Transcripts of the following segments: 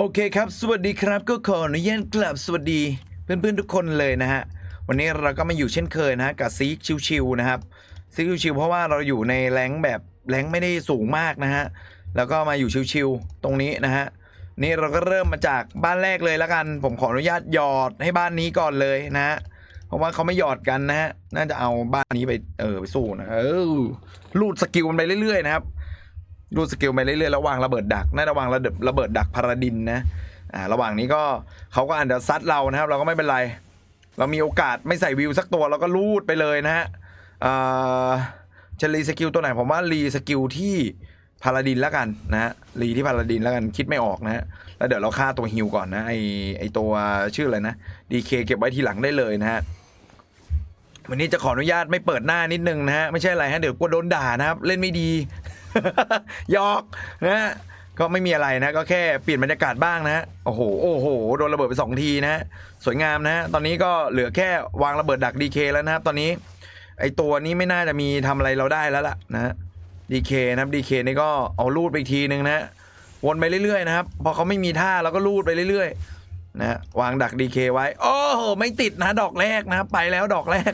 โอเคครับ สวัสดีครับก็ขออนุญาตกลับสวัสดีเพื่อนๆทุกคนเลยนะฮะ วันนี้เราก็มาอยู่เช่นเคยนะฮะกับซีกชิวๆนะครับซีกชิวๆเพราะว่าเราอยู่ในแรงแบบแรงไม่ได้สูงมากนะฮะ แล้วก็มาอยู่ชิวๆตรงนี้นะฮะ นี่เราก็เริ่มมาจากบ้านแรกเลยแล้วกัน ผมขออนุญาตหยอดให้บ้านนี้ก่อนเลยนะฮะ เพราะว่าเขาไม่หยอดกันนะฮะ น่าจะเอาบ้านนี้ไปเออไปสู้นะ เออลูดสกิลมันไปเรื่อยๆนะครับ รูดสกิลไปเรื่อยๆแล้ววางระเบิดดักน่าจะวางระเบิดระเบิดดักพาราดินนะอ่าระหว่างนี้ก็เขาก็อาจจะซัดเรานะครับ เราก็ไม่เป็นไร เรามีโอกาสไม่ใส่วิวสักตัวเราก็รูดไปเลยนะฮะอ่าจะรีสกิลตัวไหนผมว่ารีสกิลที่พาราดินแล้วกันนะฮะรีที่พาราดินแล้วกันคิดไม่ออกนะฮะแล้วเดี๋ยวเราฆ่าตัวฮิวก่อนนะไอไอตัวชื่ออะไรนะดีเคเก็บไว้ทีหลังได้เลยนะฮะวันนี้จะขออนุญาตไม่เปิดหน้านิดนึงนะฮะไม่ใช่อะไรฮะเดี๋ยวกลัวโดนด่านะครับเล่นไม่ดี หยอกนะก็ไม่มีอะไรนะ ก็แค่เปลี่ยนบรรยากาศบ้างนะโอ้โหโอ้โหโดนระเบิดไปสองทีนะ สวยงามนะ ตอนนี้ก็เหลือแค่วางระเบิดดักดีเคแล้วนะครับ ตอนนี้ ไอตัวนี้ไม่น่าจะมีทำอะไรเราได้แล้วล่ะนะดีเคนะครับดีเคนี่ก็เอาลูดไปอีกทีนึงนะวนไปเรื่อยๆนะครับพอเขาไม่มีท่าเราก็ลูดไปเรื่อยๆนะฮะวางดักดีเคไว้ โอ้โหไม่ติดนะ ดอกแรกนะครับไปแล้วดอกแรก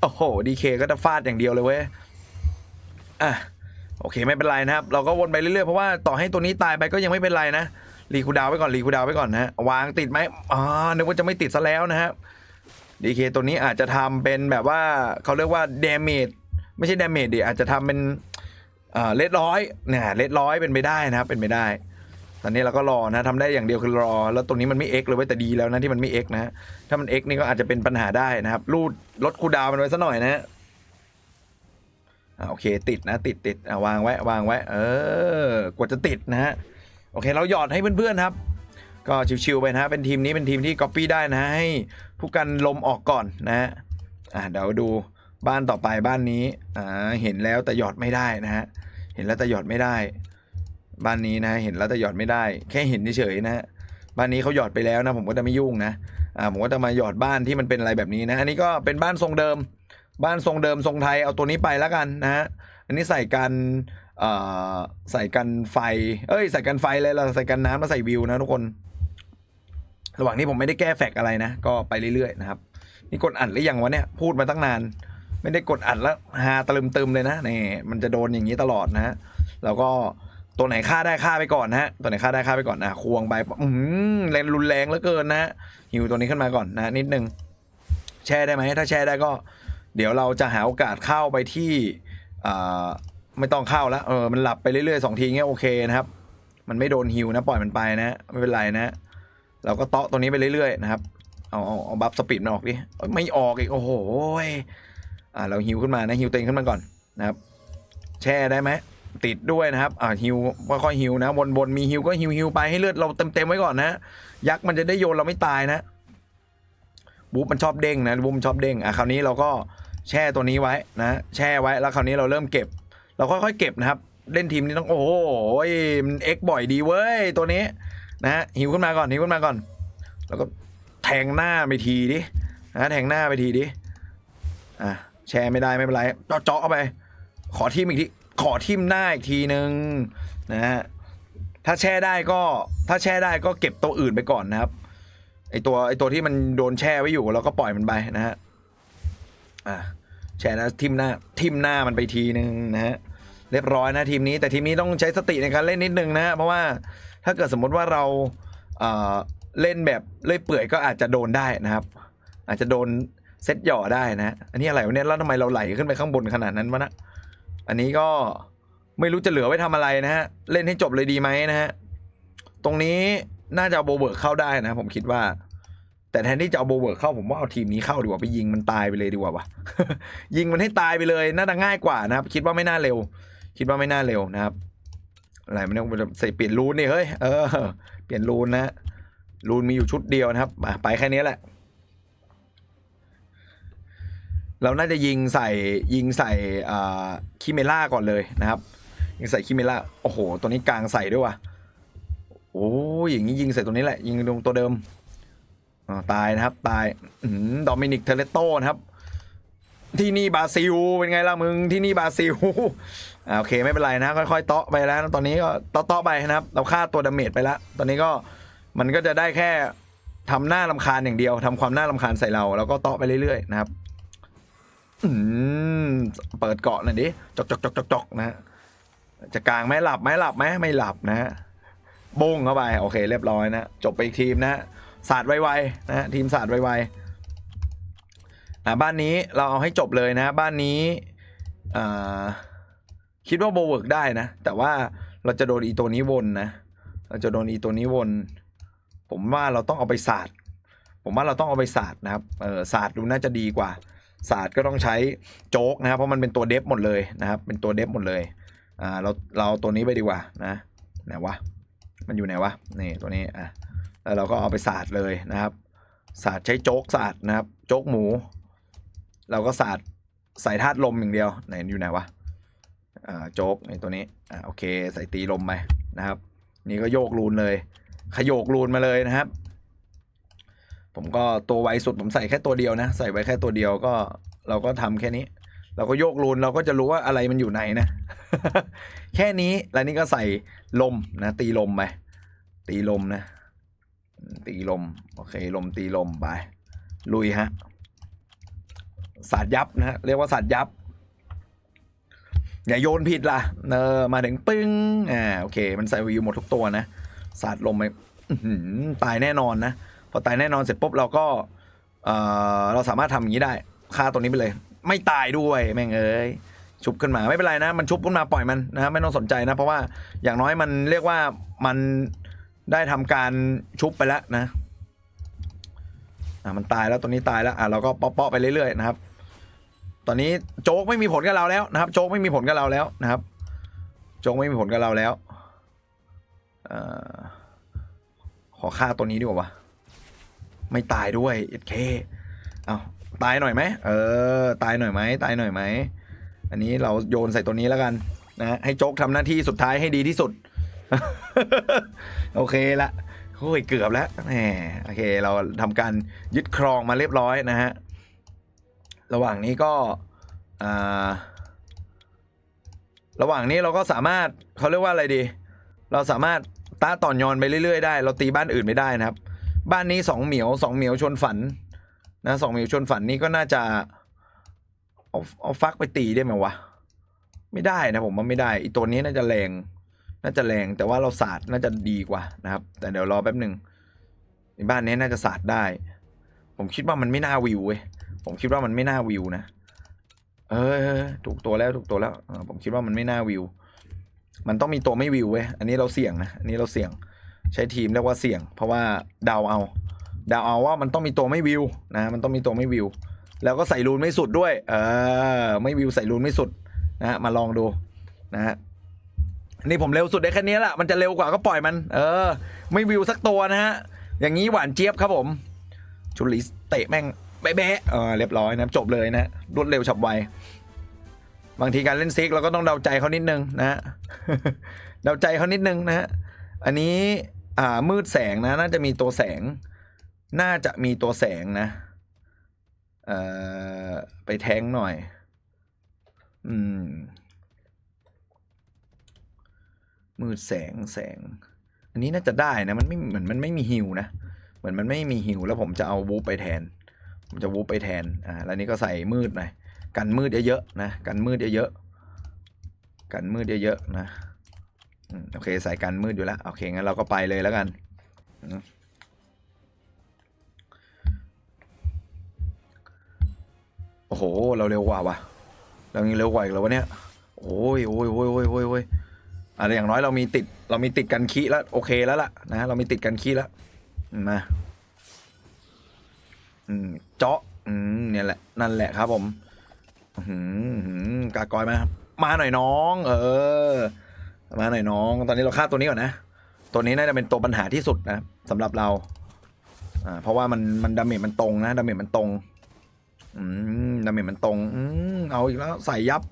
โอ้โหดีเคก็จะฟาดอย่างเดียวเลยเว้ยอะ โอเคไม่เป็นไรนะครับ เราก็วนไปเรื่อยๆ เพราะว่าต่อให้ตัวนี้ตายไปก็ยังไม่เป็นไรนะรีคูดาวไว้ก่อนรีคูดาวไว้ก่อนนะวางติดไหมอ๋อนึกว่าจะไม่ติดซะแล้วนะครับดีเคตัวนี้อาจจะทำเป็นแบบว่าเขาเรียกว่าเดเมจไม่ใช่เดเมจดิอาจจะทำเป็นเลดร้อยเนี่ยเลดร้อยเป็นไปได้นะครับเป็นไปได้ ตอนนี้เราก็รอนะทำได้อย่างเดียวคือรอ แล้วตรงนี้มันไม่ X เลยเว้ยแต่ดีแล้วนะที่มันไม่ X นะฮะถ้ามัน X นี่ก็อาจจะเป็นปัญหาได้นะครับรูดลดคูดาวมันไว้ซะหน่อยนะ โอเคติดนะติดติดอ่าวางไว้วางไว้ เออกว่าจะติดนะฮะโอเค เราหยอดให้เพื่อนๆครับ ก็ชิวๆไปนะฮะเป็นทีมนี้เป็นทีมที่ก๊อปปี้ได้นะฮะให้ผู้กันลมออกก่อนนะฮะอ่าเดี๋ยวดูบ้านต่อไปบ้านนี้อ่าเห็นแล้วแต่หยอดไม่ได้นะฮะเห็นแล้วแต่หยอดไม่ได้ บ้านนี้นะเห็นแล้วแต่หยอดไม่ได้ แค่เห็นเฉยๆนะบ้านนี้เขาหยอดไปแล้วนะ ผมก็จะไม่ยุ่งนะอ่าผมก็จะมาหยอดบ้านที่มันเป็นอะไรแบบนี้นะ อันนี้ก็เป็นบ้านทรงเดิม บ้านทรงเดิมทรงไทยเอาตัวนี้ไปแล้วกันนะฮะอันนี้ใส่กันใส่กันไฟ เอ้ย ใส่กันไฟเลยเราใส่กันน้ำแล้วใส่วิวนะทุกคน ระหว่างนี้ผมไม่ได้แก้แฟกอะไรนะ ก็ไปเรื่อยๆนะครับ นี่กดอัดหรือยังวะเนี่ย พูดมาตั้งนาน ไม่ได้กดอัดแล้วฮาตะลึมตึมเลยนะนี่มันจะโดนอย่างนี้ตลอดนะฮะ แล้วก็ตัวไหนฆ่าได้ฆ่าไปก่อนนะฮะ ตัวไหนฆ่าได้ฆ่าไปก่อนนะควงไป อืมแรงรุนแรงเหลือเกินนะฮะหิวตัวนี้ขึ้นมาก่อนนะนิดนึง แช่ได้ไหม ถ้าแช่ได้ก็ เดี๋ยวเราจะหาโอกาสเข้าไปที่ไม่ต้องเข้าแล้วเออมันหลับไปเรื่อยๆสองทีเงี้ยโอเคนะครับ มันไม่โดนฮิวนะปล่อยมันไปนะไม่เป็นไรนะเราก็เตาะตัวนี้ไปเรื่อยๆนะครับเอาเอาเอาบัฟสปีดมันออกดิไม่ออกอีกโอ้โหอ่าเราฮิวขึ้นมานะฮิวตัวเองขึ้นมาก่อนนะครับ แช่ได้ไหมติดด้วยนะครับอ่าฮิวค่อยๆฮิวนะบนบนมีฮิวก็ฮิวฮิวไปให้เลือดเราเต็มเต็มๆไว้ก่อนนะยักษ์มันจะได้โยนเราไม่ตายนะบู๊มันชอบเด้งนะบู๊มันชอบเด้งอะคราวนี้เราก็ แช่ตัวนี้ไว้นะแช่ไว้แล้วคราวนี้เราเริ่มเก็บ เราค่อยๆเก็บนะครับ เล่นทีมนี้ต้องโอ้โหมันเอ็กบ่อยดีเว้ยตัวนี้นะฮะหิวขึ้นมาก่อนหิวขึ้นมาก่อน แล้วก็แทงหน้าไปทีดินะแทงหน้าไปทีดิอะแชร์ไม่ได้ไม่เป็นไรเจาะเข้าไป ขอทิมอีกทีขอทิมหน้าอีกทีนึงนะฮะถ้าแช่ได้ก็ถ้าแช่ได้ก็เก็บตัวอื่นไปก่อนนะครับไอตัวไอตัวที่มันโดนแช่ไว้อยู่เราก็ปล่อยมันไปนะฮะ อะแช่แล้วทิมหน้าทิมหน้ามันไปทีนึงนะฮะเรียบร้อยนะทีมนี้แต่ทีมนี้ต้องใช้สติในการเล่นนิดนึงนะฮะเพราะว่าถ้าเกิดสมมติว่าเราเอ่อเล่นแบบเล่ยเปื่อยก็อาจจะโดนได้นะครับ อาจจะโดนเซตหย่อได้นะ อันนี้อะไรวะเนี่ยแล้วทำไมเราไหลขึ้นไปข้างบนขนาดนั้นวะนะอันนี้ก็ไม่รู้จะเหลือไว้ทำอะไรนะฮะเล่นให้จบเลยดีไหมนะฮะตรงนี้น่าจะโบเบิร์กเข้าได้นะ ผมคิดว่า แต่แทนที่จะเอาโบเบิร์กเข้าผมว่าเอาทีมนี้เข้าดีกว่าไปยิงมันตายไปเลยดีกว่าวะยิงมันให้ตายไปเลยน่าจะง่ายกว่านะครับ คิดว่าไม่น่าเร็ว คิดว่าไม่น่าเร็วนะครับอะไรไมันต้องใส่เปลี่ยนรูนนี่เฮ้ยเออเปลี่ยนรูนนะรูนมีอยู่ชุดเดียวนะครับไปแค่นี้แหละ เราน่าจะยิงใส่ยิงใส่คิเมล่าก่อนเลยนะครับ ยิงใส่คิเมล่าโอ้โหตัวนี้กลางใส่ด้วยว่ะโอ้ยอย่างนี้ยิงใส่ตัวนี้แหละ ยิงตรงตัวเดิม ตายนะครับตายดอมินิกเทเลโตนะครับ ที่นี่บราซิลเป็นไงล่ะมึงที่นี่บราซิลโอเคไม่เป็นไรนะค่อยๆเตาะไปแล้วตอนนี้ก็เตาะไปนะครับ เราฆ่าตัวดาเมจไปแล้วตอนนี้ก็มันก็จะได้แค่ทำหน้าลำคาญอย่างเดียวทำความหน้าลำคาญใส่เราแล้วก็เตาะไปเรื่อยๆนะครับอืเปิดเกาะหน่อยดิจกจกจกจกจกนะจะกลางไหมหลับไหมหลับไหมไม่หลับนะฮะบงเข้าไป โอเค เรียบร้อยนะ จบไปอีกทีมนะฮะ ศาสตร์ไวๆนะฮะทีมศาสตร์ไวๆอ่าบ้านนี้เราเอาให้จบเลยนะ บ้านนี้อ่าคิดว่าโบเวิร์กได้นะ แต่ว่าเราจะโดนอีตัวนี้วนนะ เราจะโดนอีตัวนี้วน ผมว่าเราต้องเอาไปศาสตร์ ผมว่าเราต้องเอาไปศาสตร์นะครับเออศาสตร์ดูน่าจะดีกว่าศาสตร์ก็ต้องใช้โจ๊กนะครับ เพราะมันเป็นตัวเดฟหมดเลยนะครับ เป็นตัวเดฟหมดเลยอ่าเราเราเอาตัวนี้ไปดีกว่านะไหนวะมันอยู่ไหนวะนี่ตัวนี้อะ เราก็เอาไปศาสตร์เลยนะครับศาสตร์ใช้โจ๊กศาสตร์นะครับ โจ๊กหมู เราก็ศาสตร์ใส่ธาตุลมอย่างเดียวไหนอยู่ไหนวะโจ๊กในตัวนี้อ่าโอเคใส่ตีลมไปนะครับ นี่ก็โยกรูนเลย ขยโยกรูนมาเลยนะครับ ผมก็ตัวไวสุดผมใส่แค่ตัวเดียวนะ ใส่ไว้แค่ตัวเดียวก็เราก็ทำแค่นี้ เราก็โยกรูนเราก็จะรู้ว่าอะไรมันอยู่ไหนนะ แค่นี้แล้วนี่ก็ใส่ลมนะ ตีลมไปตีลมนะ ตีลม โอเค ลมตีลมไป ลุยฮะสาดยับนะฮะเรียกว่าสาดยับ อย่าโยนผิดล่ะ เออ มาถึงปึ้งอ่าโอเค มันใส่วิวหมดทุกตัวนะสาดลมไปตายแน่นอนนะพอตายแน่นอนเสร็จปุ๊บเราก็เออเราสามารถทำอย่างนี้ได้ฆ่าตัวนี้ไปเลย ไม่ตายด้วยแม่งเอ้ยชุบขึ้นมาไม่เป็นไรนะ มันชุบขึ้นมาปล่อยมันนะไม่ต้องสนใจนะ เพราะว่าอย่างน้อยมันเรียกว่ามัน ได้ทำการชุบไปแล้วนะอะมันตายแล้วตัวนี้ตายแล้วอะเราก็เปาะๆไปเรื่อยๆนะครับ ตอนนี้โจ๊กไม่มีผลกับเราแล้วนะครับ โจ๊กไม่มีผลกับเราแล้วนะครับ โจ๊กไม่มีผลกับเราแล้วอขอฆ่าตัวนี้ดีกว่าไม่ตายด้วยเอ็ดเคเอาตายหน่อยไหมเออ ตายหน่อยไหมตายหน่อยไหมอันนี้เราโยนใส่ตัวนี้แล้วกันนะให้โจ๊กทำหน้าที่สุดท้ายให้ดีที่สุด โอเคละโอ้ยเกือบแล้วแหมโอเค เราทำการยึดครองมาเรียบร้อยนะฮะ ระหว่างนี้ก็ระหว่างนี้เราก็สามารถเขาเรียกว่าอะไรดี เราสามารถต้าต่อนยอนไปเรื่อยๆได้ เราตีบ้านอื่นไม่ได้นะครับ บ้านนี้สองเหมียวสองเหมียวชนฝันนะสองเหมียวชนฝันนี่ก็น่าจะเอาเอาฟักไปตีได้ไหมวะไม่ได้นะผมว่าไม่ได้อีตัวนี้น่าจะแรง น่าจะแรงแต่ว่าเราศาสตร์น่าจะดีกว่านะครับ แต่เดี๋ยวรอแป๊บหนึ่งในบ้านนี้น่าจะศาสตร์ได้ ผมคิดว่ามันไม่น่าวิวเว้ยผมคิดว่ามันไม่น่าวิวนะเออถูกตัวแล้วถูกตัวแล้วผมคิดว่ามันไม่น่าวิว มันต้องมีตัวไม่วิวเว้ยอันนี้เราเสี่ยงนะอันนี้เราเสี่ยงใช้ทีมเรียกว่าเสี่ยง เพราะว่าเดาเอาเดาเอาว่ามันต้องมีตัวไม่วิวนะมันต้องมีตัวไม่วิว แล้วก็ใส่รูนไม่สุดด้วย เออไม่วิวใส่รูนไม่สุดนะฮะมาลองดูนะฮะ นี่ผมเร็วสุดได้แค่นี้แหละมันจะเร็วกว่าก็ปล่อยมัน เออ ไม่วิวสักตัวนะฮะ อย่างนี้หวานเจี๊ยบครับผมชุลิสเตะแม่งแบ๊ะเออเรียบร้อยนะจบเลยนะรวดเร็วฉับไวบางทีการเล่นซิกเราก็ต้องเดาใจเขานิดนึงนะฮะเดาใจเขานิดนึงนะฮะอันนี้อ่ามืดแสงนะ น่าจะมีตัวแสง น่าจะมีตัวแสงนะเอ่อไปแทงหน่อย อืม มืดแสงแสง อันนี้น่าจะได้นะ มันไม่เหมือนมันไม่มีฮิวนะ เหมือนมันไม่มีฮิวแล้วผมจะเอาวูปไปแทน ผมจะวูปไปแทน อ่า แล้วนี่ก็ใส่มืดหน่อย กันมืดเยอะๆนะ กันมืดเยอะๆ กันมืดเยอะๆนะโอเค ใส่กันมืดอยู่แล้ว โอเค งั้นเราก็ไปเลยแล้วกัน โอ้โห เราเร็วกว่าวะเรายังเร็วกว่าอีกแล้ววะเนี่ย โอ้ยโอ้ยโอ้ยโอ้ยโอ้ย อะไรอย่างน้อยเรามีติดเรามีติดกันขี้แล้วโอเคแล้วล่ะนะเรามีติดกันขี้แล้วอืมาอืมเจาะอืมเนี่ยแหละนั่นแหละครับผมหืออื้อหือกากอยมามาหน่อยน้อง เออ มาหน่อยน้อง ตอนนี้เราฆ่าตัวนี้ก่อนนะ ตัวนี้น่าจะเป็นตัวปัญหาที่สุดนะสำหรับเรา อ่า เพราะว่ามันมันดาเมจมันตรงนะดาเมจมันตรง อืมดาเมจมันตรง อืมเอาอีกแล้วใส่ยับ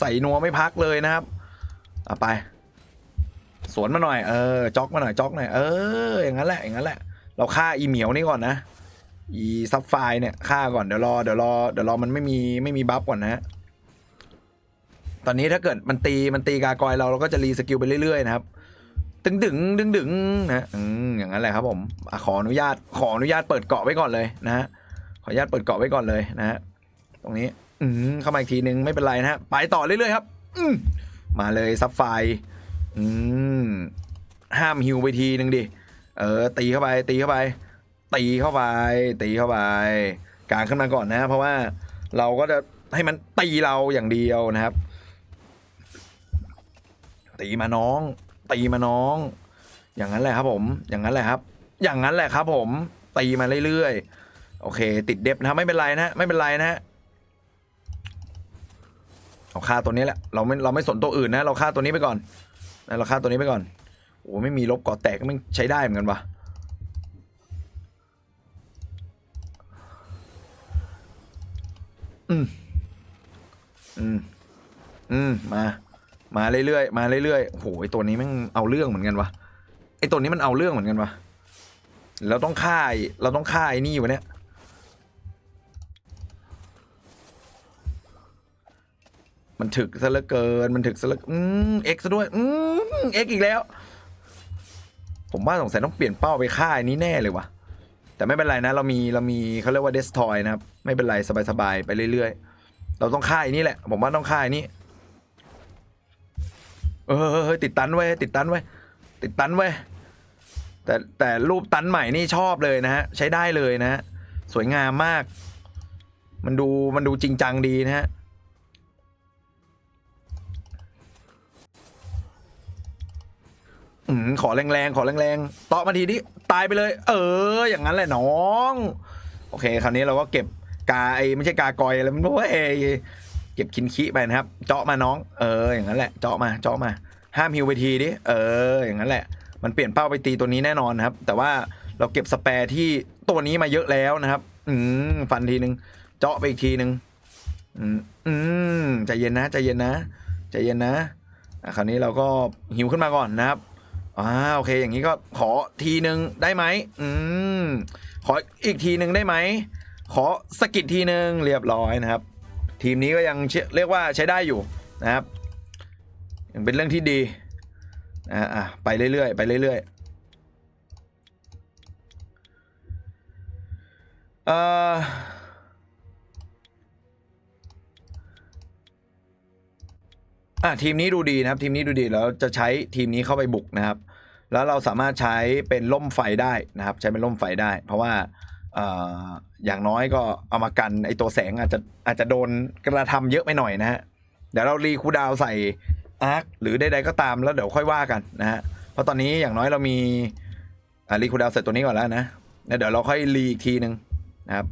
ใส่นัวไม่พักเลยนะครับ เอาไป สวนมาหน่อยเออจ็อกมาหน่อยจ็อกหน่อยเอออย่างนั้นแหละอย่างนั้นแหละ เราฆ่าอีเหมียวนี่ก่อนนะอีซับไฟเนี่ยฆ่าก่อนเดี๋ยวรอเดี๋ยวรอเดี๋ยวรอมันไม่มีไม่มีบัฟก่อนนะ ตอนนี้ถ้าเกิดมันตีมันตีกากอยเราเราก็จะรีสกิลไปเรื่อยๆนะครับดึงดึงดึงดึงนะอืมอย่างนั้นแหละครับผมอขออนุญาตขออนุญาตเปิดเกาะไว้ก่อนเลยนะฮะขออนุญาตเปิดเกาะไว้ก่อนเลยนะฮะตรงนี้ อืมเข้ามาอีกทีนึงไม่เป็นไรนะฮะไปต่อเรื่อยๆครับ อืมมาเลยซับไฟ อืมห้ามฮิวไปทีนึงดิ เออ ตีเข้าไป ตีเข้าไป ตีเข้าไป ตีเข้าไปกางขึ้นมาก่อนนะ เพราะว่าเราก็จะให้มันตีเราอย่างเดียวนะครับ ตีมาน้อง ตีมาน้อง อย่างนั้นแหละครับผม อย่างนั้นแหละครับ อย่างนั้นแหละครับ ผม ตีมาเรื่อยๆ โอเค ติดเด็บนะไม่เป็นไรนะไม่เป็นไรนะเอาค่าตัวนี้แหละ เราไม่เราไม่สนตัวอื่นนะ เราค่าตัวนี้ไปก่อน เราค่าตัวนี้ไปก่อน โอ้ไม่มีลบก่อแตกก็ไม่ใช้ได้เหมือนกันวะอืม อืม อืม มา มาเรื่อยๆ มาเรื่อยๆ โอ้โหตัวนี้ม่งเอาเรื่องเหมือนกันวะไอตัวนี้มันเอาเรื่องเหมือนกันวะเราต้องฆ่า เราต้องฆ่าไอ้นี่อยู่เนี่ย มันถึกซะเหลือเกิน มันถึกซะเหลืออืมเอ็กซ์ด้วย อืมเอ็กอีกแล้ว ผมว่าสงสัยต้องเปลี่ยนเป้าไปฆ่าไอ้นี้แน่เลยวะแต่ไม่เป็นไรนะ เรามีเรามีเขาเรียกว่าเดสทอยนะครับ ไม่เป็นไรสบายๆไปเรื่อยๆ เราต้องฆ่าไอ้นี่แหละ ผมว่าต้องฆ่าไอ้นี่เออเฮ้ยเฮ้ยติดตันไว้ติดตันไว้ติดตันไว้แต่แต่รูปตันใหม่นี่ชอบเลยนะฮะ ใช้ได้เลยนะฮะ สวยงามมาก มันดูมันดูจริงจังดีนะฮะ อืมขอแรงๆ ขอแรงๆ เตาะมาทีนี้ตายไปเลย เออ อย่างนั้นแหละน้อง โอเค คราวนี้เราก็เก็บกาไอไม่ใช่กากอยอะไรมันด้วยเก็บคินคิไปนะครับ เจาะมาน้อง เออ อย่างนั้นแหละ เจาะมา เจาะมา ห้ามฮิวไปทีดิ เออ อย่างนั้นแหละ มันเปลี่ยนเป้าไปตีตัวนี้แน่นอนนะครับ แต่ว่าเราเก็บสแปร์ที่ตัวนี้มาเยอะแล้วนะครับ อืม ฟันทีนึงเจาะไปอีกทีนึงอืมใจเย็นนะ ใจเย็นนะ ใจเย็นนะ คราวนี้เราก็หิวขึ้นมาก่อนนะครับ อ่าโอเค อย่างนี้ก็ขอทีหนึ่งได้ไหมอืมขออีกทีหนึ่งได้ไหมขอสกิดทีหนึ่งเรียบร้อยนะครับ ทีมนี้ก็ยังเชเรียกว่าใช้ได้อยู่นะครับยังเป็นเรื่องที่ดีอ่าอะไปเรื่อยๆไปเรื่อยๆเอ่ออะทีมนี้ดูดีนะครับ ทีมนี้ดูดีแล้วจะใช้ทีมนี้เข้าไปบุกนะครับ แล้วเราสามารถใช้เป็นล่มไฟได้นะครับ ใช้เป็นล่มไฟได้ เพราะว่าอย่างน้อยก็เอามากันไอตัวแสงอาจจะอาจจะโดนกระทำเยอะไปหน่อยนะฮะเดี๋ยวเรารีคูดาวใส่อาร์คหรือใดๆก็ตามแล้วเดี๋ยวค่อยว่ากันนะฮะเพราะตอนนี้อย่างน้อยเรามีรีคูดาวใส่ตัวนี้ก่อนแล้วนะเดี๋ยวเราค่อยรีอีกทีหนึ่งนะครับ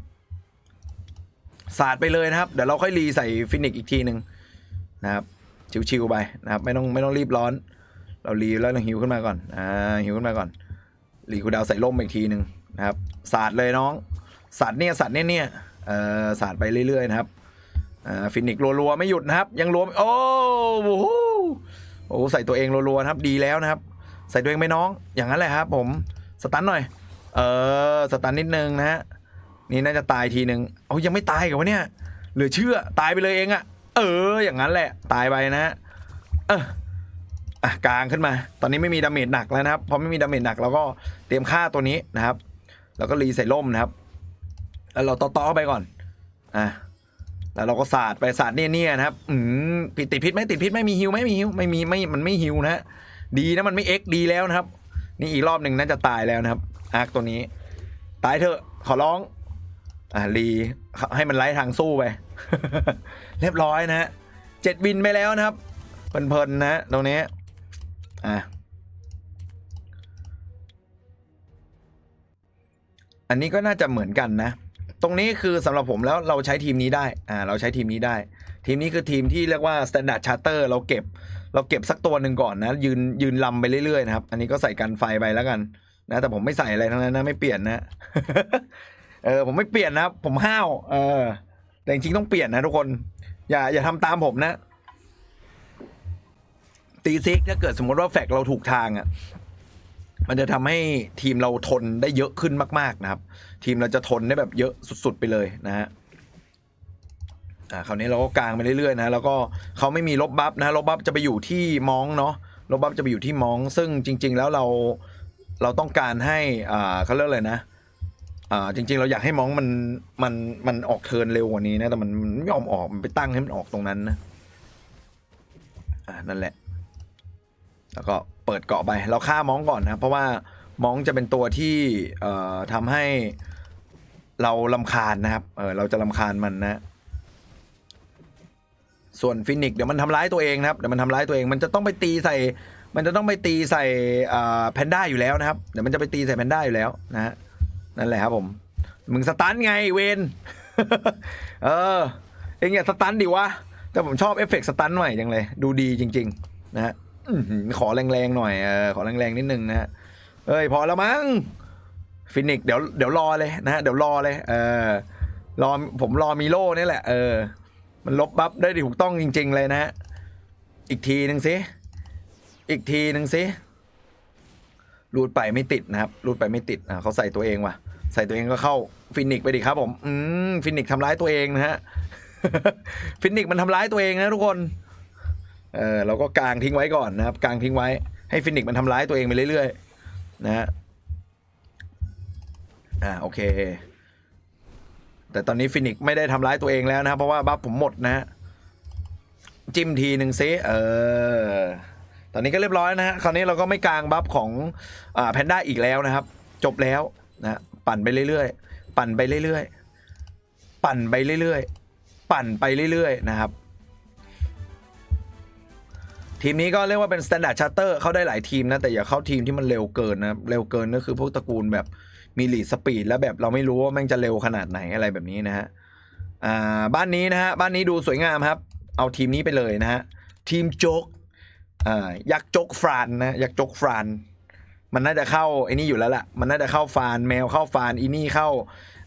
สาดไปเลยนะครับ เดี๋ยวเราค่อยรีใส่ฟินิกอีกทีหนึ่งนะครับชิวๆไปนะครับ ไม่ต้องไม่ต้องรีบร้อน เรารีแล้วเราหิวขึ้นมาก่อนอ่าหิวขึ้นมาก่อนรีคูดาวใส่ล่มอีกทีหนึ่งนะครับสาดเลยน้องสาดเนี่ยสาดเนี่ยเนี่ยเอ่อสาดไปเรื่อยๆนะครับอ่าฟินิกรัวๆไม่หยุดนะครับ ยังรัวโอ้โหโอ้ใส่ตัวเองรัวๆนะครับดีแล้วนะครับ ใส่ตัวเองไปน้องอย่างนั้นแหละครับ ผมสตันหน่อย เออสตันนิดนึงนะฮะนี่น่าจะตายทีหนึ่งเอายังไม่ตายกับวะเนี่ยเหลือเชื่อตายไปเลยเองอะเออ อย่างนั้นแหละ ตายไปนะฮะเออ อะกลางขึ้นมา ตอนนี้ไม่มีดาเมจหนักแล้วนะครับพอไม่มีดาเมจหนักเราก็เตรียมฆ่าตัวนี้นะครับ แล้วก็รีใส่ล่มนะครับ แล้วเราต่อๆไปก่อนอะแล้วเราก็สาดไปสาดเนี่ยๆนะครับอืมผิดติดพิษไหมติดพิษไหม่มีฮิวไหม่มีฮิวไม่มีไม่มันไม่ฮิวนะฮะดีนะมันไม่เอ็กดีแล้วนะครับ นี่อีกรอบหนึ่งน่าจะตายแล้วนะครับอาร์คตัวนี้ ตายเถอะขอร้องอะรีให้มันไล่ทางสู้ไป เรียบร้อยนะฮะเจ็ดวินไปแล้วนะครับเพลินๆนะตรงนี้ อะอันนี้ก็น่าจะเหมือนกันนะ ตรงนี้คือสำหรับผมแล้วเราใช้ทีมนี้ได้ อ่า เราใช้ทีมนี้ได้ ทีมนี้คือทีมที่เรียกว่า standard charter เราเก็บ เราเก็บสักตัวหนึ่งก่อนนะ ยืนยืนลำไปเรื่อยๆนะครับ อันนี้ก็ใส่กันไฟไปแล้วกันนะ แต่ผมไม่ใส่อะไรทั้งนั้นนะ ไม่เปลี่ยนนะ เออ ผมไม่เปลี่ยนนะ ผมห้าว เออ แต่จริงๆต้องเปลี่ยนนะทุกคน อย่าอย่าทำตามผมนะ ตีซิกถ้าเกิดสมมติว่าแฟกเราถูกทางอะมันจะทำให้ทีมเราทนได้เยอะขึ้นมาก ๆ นะครับ ทีมเราจะทนได้แบบเยอะสุด ๆ ไปเลยนะฮะอ่าคราวนี้เราก็กลางไปเรื่อยๆนะแล้วก็เขาไม่มีลบบัฟนะลบบัฟจะไปอยู่ที่มองเนาะลบบัฟจะไปอยู่ที่มอง ซึ่งจริง ๆ แล้วเราเราต้องการให้อ่าเขาเรียกอะไรนะอ่าจริง ๆ เราอยากให้มองมันมันมันออกเทินเร็วกว่านี้นะแต่มันไม่ยอมออกมันไปตั้งให้มันออกตรงนั้นนะอ่านั่นแหละ แล้วก็เปิดเกาะไป เราฆ่ามองก่อนนะ เพราะว่ามองจะเป็นตัวที่เอ่อทำให้เราลำคาญนะครับ เออเราจะลำคาญมันนะ ส่วนฟินิกเดี๋ยวมันทำร้ายตัวเองนะครับ เดี๋ยวมันทำร้ายตัวเอง มันจะต้องไปตีใส่ มันจะต้องไปตีใส่แพนด้าอยู่แล้วนะครับ เดี๋ยวมันจะไปตีใส่แพนด้าอยู่แล้วนะฮะ นั่นแหละครับผม มึงสตันไงเวน เออ เองอย่าสตันดิวะ แต่ผมชอบเอฟเฟกต์สตันใหม่จังเลย ดูดีจริง ๆ นะฮะ อื้อหือขอแรงๆหน่อยเออขอแรงๆนิดนึงนะฮะเอ้ยพอแล้วมั้งฟินิกเดี๋ยวเดี๋ยวรอเลยนะฮะเดี๋ยวรอเลย เออรอผมรอมีโลนี่แหละ เออ มันลบบัฟได้ถูกต้องจริง ๆ เลยนะฮะอีกทีหนึ่งสิอีกทีหนึ่งสิรูดไปไม่ติดนะครับรูดไปไม่ติดอะเขาใส่ตัวเองว่ะ ใส่ตัวเองก็เข้าฟินิกไปดิครับผม อืมฟินิกทำร้ายตัวเองนะฮะฟินิกมันทำร้ายตัวเองนะทุกคน เออเราก็กางทิ้งไว้ก่อนนะครับกางทิ้งไว้ให้ฟินิกมันทำร้ายตัวเองไปเรื่อยๆนะฮะอ่าโอเค แต่ตอนนี้ฟินิกไม่ได้ทำร้ายตัวเองแล้วนะครับเพราะว่าบัฟผมหมดนะฮะจิ้มทีหนึ่งซิเออตอนนี้ก็เรียบร้อยนะฮะคราวนี้เราก็ไม่กางบัฟของอ่าแพนด้าอีกแล้วนะครับ จบแล้วนะฮะปั่นไปเรื่อยๆ ปั่นไปเรื่อยๆ ปั่นไปเรื่อยๆ ปั่นไปเรื่อยๆนะครับ ทีมนี้ก็เรียกว่าเป็น standard charter เข้าได้หลายทีมนะ แต่อย่าเข้าทีมที่มันเร็วเกินนะ เร็วเกินก็คือพวกตระกูลแบบมีลีดสปีดแล้วแบบเราไม่รู้ว่าแม่งจะเร็วขนาดไหนอะไรแบบนี้นะฮะอ่าบ้านนี้นะฮะ บ้านนี้ดูสวยงามครับ เอาทีมนี้ไปเลยนะฮะ ทีมโจ๊กอ่ายักษ์โจ๊กฟรานนะยักษ์โจ๊กฟรานมันน่าจะเข้าไอ้นี่อยู่แล้วล่ะ มันน่าจะเข้าฟานแมวเข้าฟานอีนี่เข้า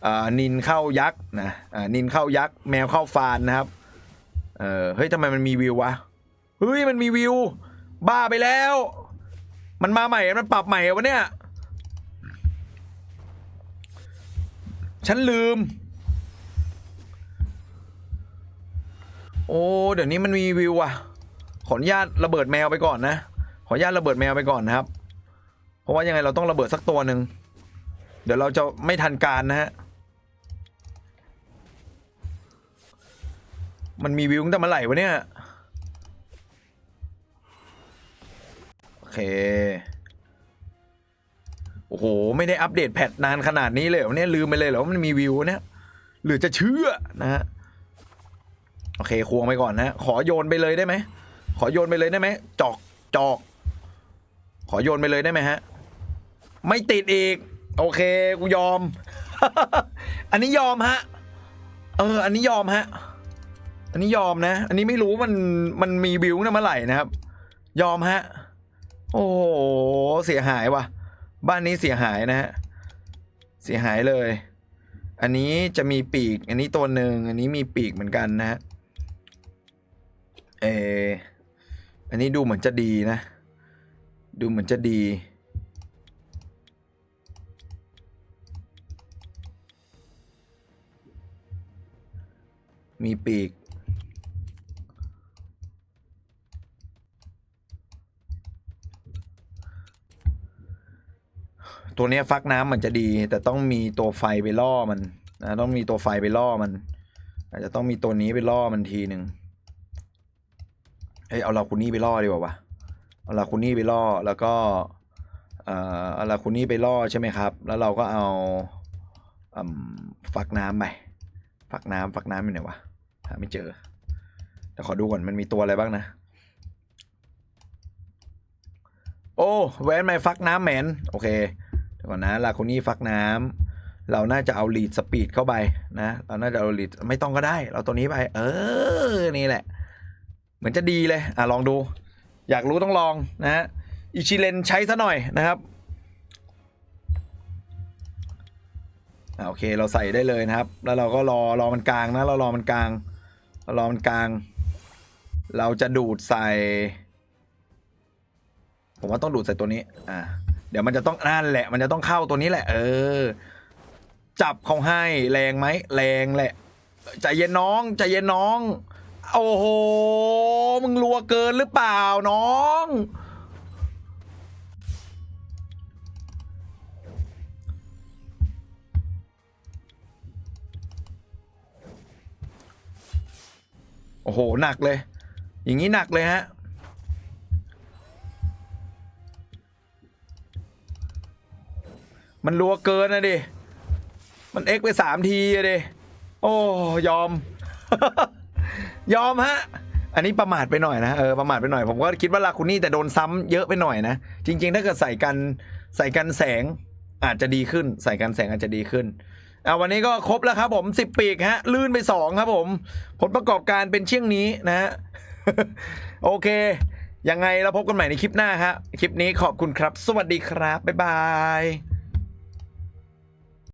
อ่านินเข้ายักษ์นะอ่านินเข้ายักษ์แมวเข้าฟานนะครับเออเฮ้ยทำไมมันมีวิววะ เฮ้ยมันมีวิว บ้าไปแล้ว มันมาใหม่ มันปรับใหม่วะเนี่ย ฉันลืม โอ้เดี๋ยวนี้มันมีวิวอะ ขออนุญาตระเบิดแมวไปก่อนนะ ขออนุญาตระเบิดแมวไปก่อนนะครับ เพราะว่ายังไงเราต้องระเบิดสักตัวหนึ่ง เดี๋ยวเราจะไม่ทันการนะฮะ มันมีวิวตั้งแต่เมื่อไหร่วะเนี่ย เค โอ้โห ไม่ได้อัปเดตแพทนานขนาดนี้เลยเนี่ย ลืมไปเลยเหรอว่ามันมีวิวเนี่ยหรือจะเชื่อนะฮะ โอเค ควงไปก่อนนะ ขอโยนไปเลยได้ไหม ขอโยนไปเลยได้ไหม จอก จอก ขอโยนไปเลยได้ไหมฮะ ไม่ติดอีก โอเค กูยอม อันนี้ยอมฮะ เออ อันนี้ยอมฮะ อันนี้ยอมนะ อันนี้ไม่รู้มัน มันมีวิวนะเมื่อไหร่นะครับ ยอมฮะ โอ้โหเสียหายว่ะ บ้านนี้เสียหายนะฮะ เสียหายเลย อันนี้จะมีปีก อันนี้ตัวหนึ่ง อันนี้มีปีกเหมือนกันนะฮะ เอออันนี้ดูเหมือนจะดีนะ ดูเหมือนจะดี มีปีก ตัวนี้ฟักน้ำมันจะดี แต่ต้องมีตัวไฟไปล่อมันนะต้องมีตัวไฟไปล่อมัน อาจจะต้องมีตัวนี้ไปล่อมันทีหนึ่งเฮ้ยเอาลาคุนี่ไปล่อดีกว่าวะเอาลาคุนี่ไปล่อแล้วก็เอ่อเอาลาคุนี่ไปล่อใช่ไหมครับ แล้วเราก็เอาอฟักน้ำไปฟักน้ำฟักน้ำอยู่ไหนวะหาไม่เจอ แต่ขอดูก่อนมันมีตัวอะไรบ้างนะ โอ้แวนไม่ฟักน้ำแมนโอเค เดี๋ยวก่อนนะลาคนี่ฟักน้ำเราน่าจะเอาลีดสปีดเข้าไปนะ เราน่าจะเอาลีดไม่ต้องก็ได้ เราตัวนี้ไป เออ นี่แหละ เหมือนจะดีเลย อะลองดู อยากรู้ต้องลองนะอิชิเลนใช้ซะหน่อยนะครับอะโอเคเราใส่ได้เลยนะครับ แล้วเราก็รอรอมันกลางนะเรารอมันกลางเรารอมันกลาง เราจะดูดใส่ ผมว่าต้องดูดใส่ตัวนี้ อ่า เดี๋ยวมันจะต้องนั่นแหละ มันจะต้องเข้าตัวนี้แหละ เออ จับเขาให้แรงไหมแรงแหละใจเย็นน้องใจเย็นน้อง โอ้โหมึงรัวเกินหรือเปล่าน้องโอ้โห หนักเลย อย่างนี้หนักเลยฮะ มันรัวเกินนะดิ มันเอ็กไปสามทีอะดิ โอ้ยอม ยอมฮะ อันนี้ประมาทไปหน่อยนะเออประมาทไปหน่อย ผมก็คิดว่าลาคุนี่แต่โดนซ้ำเยอะไปหน่อยนะ จริง ๆ ถ้าเกิดใส่กันใส่กันแสงอาจจะดีขึ้น ใส่กันแสงอาจจะดีขึ้นเอาวันนี้ก็ครบแล้วครับผมสิบปีกฮะ ลื่นไปสองครับผม ผลประกอบการเป็นเช่นนี้นะฮะโอเค ยังไงเราพบกันใหม่ในคลิปหน้าครับคลิปนี้ขอบคุณครับ สวัสดีครับ บ๊ายบาย